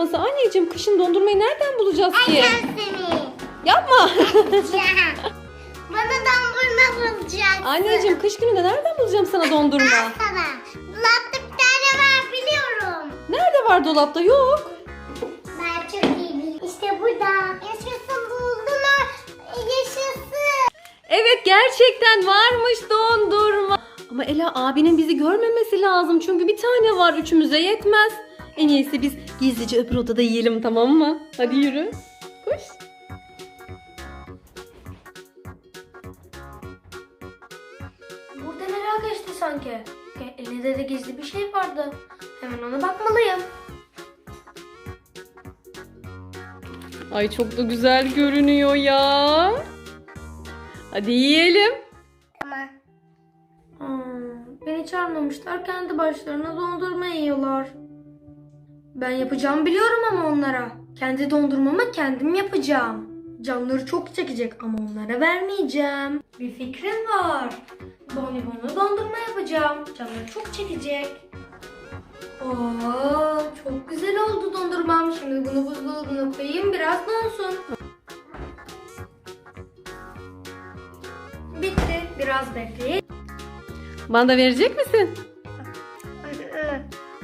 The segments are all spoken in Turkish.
dondurması. Anneciğim kışın dondurmayı nereden bulacağız ki? Seni. Yapma. Bana dondurma bulacaksın. Anneciğim kış gününde nereden bulacağım sana dondurma? Sana. Dolapta bir tane var biliyorum. Nerede var dolapta? Yok. Ben çok iyi biliyorum. İşte burada. Yaşasın buldum. Yaşasın. Evet gerçekten varmış dondurma. Ama Ela abinin bizi görmemesi lazım. Çünkü bir tane var üçümüze yetmez. En iyisi biz gizlice öbür odada yiyelim tamam mı? Hadi yürü. Koş. Burada neler geçti sanki? Elinde de gizli bir şey vardı. Hemen ona bakmalıyım. Ay çok da güzel görünüyor ya. Hadi yiyelim. Tamam. Hmm, beni çağırmamışlar. Kendi başlarına dondurma yiyorlar. Ben yapacağımı biliyorum ama onlara. Kendi dondurmamı kendim yapacağım. Canları çok çekecek ama onlara vermeyeceğim. Bir fikrim var. Bonibonlu dondurma yapacağım. Canları çok çekecek. Oo, çok güzel oldu dondurmam. Şimdi bunu buzdolabına koyayım biraz donsun. Bitti. Biraz bekleyin. Bana da verecek misin?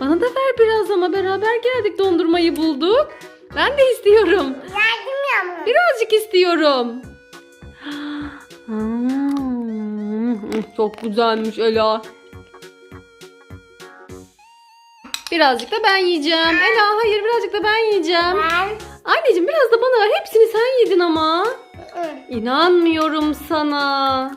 Bana da ver biraz ama beraber geldik dondurmayı bulduk. Ben de istiyorum. Yardım ya Birazcık istiyorum. Hmm, çok güzelmiş Ela. Birazcık da ben yiyeceğim. Ela hayır birazcık da ben yiyeceğim. Ben. Anneciğim biraz da bana ver. Hepsini sen yedin ama. İnanmıyorum sana.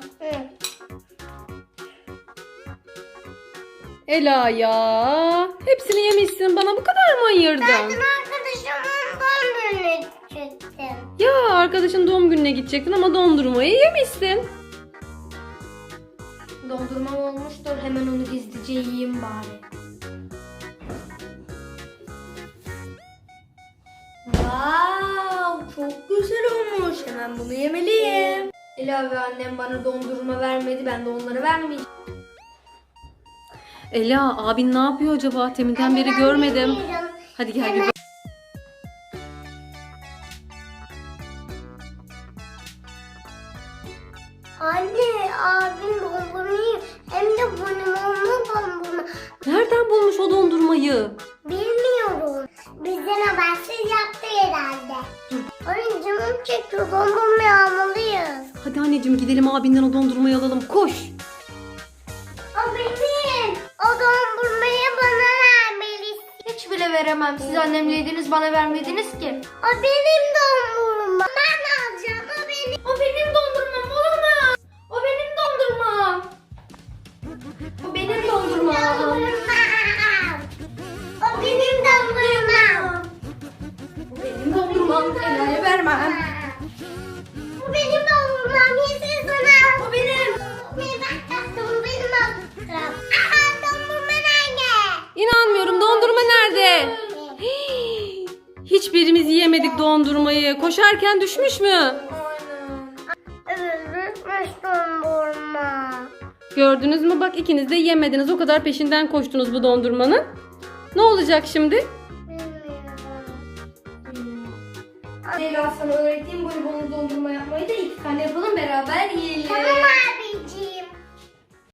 Ela ya. Hepsini yemişsin. Bana bu kadar mı ayırdın? Arkadaşımın doğum gününe çıktım. Ya arkadaşın doğum gününe gidecektin ama dondurmayı yemişsin. Dondurmam olmuştur. Hemen onu gizlice yiyeyim bari. Wow, çok güzel olmuş. Hemen bunu yemeliyim. Ela ve annem bana dondurma vermedi. Ben de onlara vermeyeceğim. Ela abin ne yapıyor acaba? Teminden beri görmedim. Hadi gel bir bak. Anne abim dondurmayı hem de bonibonlu dondurma. Nereden bulmuş o dondurmayı? Bilmiyorum. Bizden habersiz yaptı herhalde. Ay canım çekiyor dondurmayı almalıyız. Hadi anneciğim gidelim abinden o dondurmayı alalım. Koş. O benim. O dondurmayı bana vermelisin. Hiç bile veremem. Siz annemle yediniz bana vermediniz ki. O benim dondurma. Ben alacağım o benim. O benim dondurmam olamaz. O benim dondurmam. O benim dondurmam. Dondurmam. O benim dondurmam. O benim dondurmam. Ela'ya vermem. Hiçbirimiz yiyemedik dondurmayı. Koşarken düşmüş mü? Evet, bitmiş dondurma. Gördünüz mü? Bak ikiniz de yemediniz. O kadar peşinden koştunuz bu dondurmanın. Ne olacak şimdi? Bilmiyorum. Ela sana öğreteyim bonibonlu dondurma yapmayı da iki tane yapalım beraber yiyelim.